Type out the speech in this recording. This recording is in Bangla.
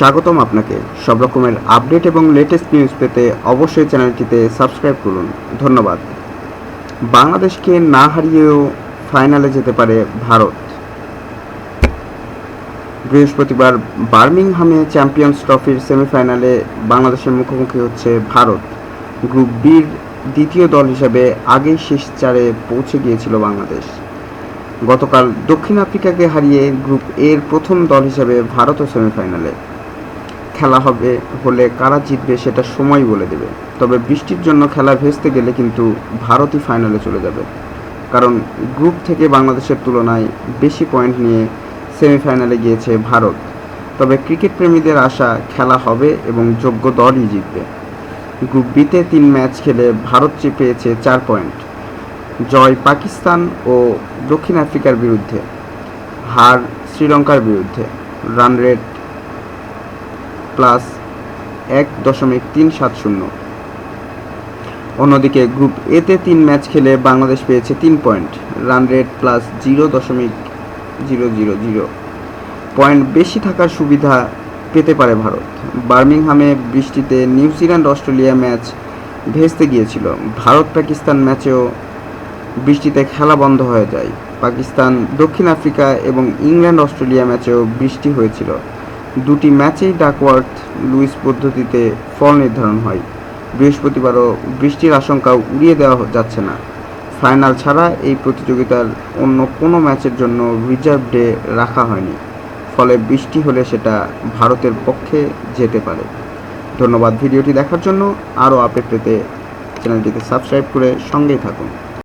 স্বাগতম আপনাকে। সব রকমের আপডেট এবং লেটেস্ট নিউজ পেতে অবশ্যই চ্যানেলটিতে সাবস্ক্রাইব করুন। ধন্যবাদ। বাংলাদেশকে না হারিয়েও ফাইনালে যেতে পারে ভারত। বৃহস্পতিবার বার্মিংহামে চ্যাম্পিয়ন্স ট্রফির সেমিফাইনালে বাংলাদেশের মুখোমুখি হচ্ছে ভারত। গ্রুপ বির দ্বিতীয় দল হিসেবে আগেই শেষ চারে পৌঁছে গিয়েছিল বাংলাদেশ। গতকাল দক্ষিণ আফ্রিকাকে হারিয়ে গ্রুপ এর প্রথম দল হিসেবে ভারতও সেমিফাইনালে খেলা হবে হলে কারা জিতবে সেটা সময় বলে দেবে। তবে বৃষ্টির জন্য খেলা ভেস্তে গেলে কিন্তু ভারতই ফাইনালে চলে যাবে। কারণ গ্রুপ থেকে বাংলাদেশের তুলনায় বেশি পয়েন্ট নিয়ে সেমিফাইনালে গিয়েছে ভারত। তবে ক্রিকেট প্রেমীদের আশা খেলা হবে এবং যোগ্য দলই জিতবে। গ্রুপ বিতে তিন ম্যাচ খেলে ভারত পেয়েছে চার পয়েন্ট জয় পাকিস্তান ও দক্ষিণ আফ্রিকার বিরুদ্ধে। হার শ্রীলঙ্কার বিরুদ্ধে। রান রেট প্লাস এক দশমিক তিন সাত শূন্য। অন্যদিকে গ্রুপ এতে তিন ম্যাচ খেলে বাংলাদেশ পেয়েছে তিন point. Run rate plus zero দশমিক জিরো জিরো জিরো। পয়েন্ট বেশি থাকার সুবিধা পেতে পারে ভারত। বার্মিংহামে বৃষ্টিতে নিউজিল্যান্ড, অস্ট্রেলিয়া ম্যাচ ভেস্তে গিয়েছিল। ভারত পাকিস্তান ম্যাচেও বৃষ্টিতে খেলা বন্ধ হয়ে যায়। পাকিস্তান, দক্ষিণ আফ্রিকা এবং ইংল্যান্ড, অস্ট্রেলিয়া ম্যাচেও বৃষ্টি হয়েছিল। দুটি ম্যাচেই ডাকওয়ার্থ লুইস পদ্ধতিতে ফল নির্ধারণ হয়। বৃহস্পতিবারও বৃষ্টির আশঙ্কা উড়িয়ে দেওয়া যাচ্ছে না। ফাইনাল ছাড়া এই প্রতিযোগিতার অন্য কোনো ম্যাচের জন্য রিজার্ভ ডে রাখা হয়নি। ফলে বৃষ্টি হলে সেটা ভারতের পক্ষে যেতে পারে। ধন্যবাদ ভিডিওটি দেখার জন্য। আরও আপডেট পেতে চ্যানেলটিকে সাবস্ক্রাইব করে সঙ্গেই থাকুন।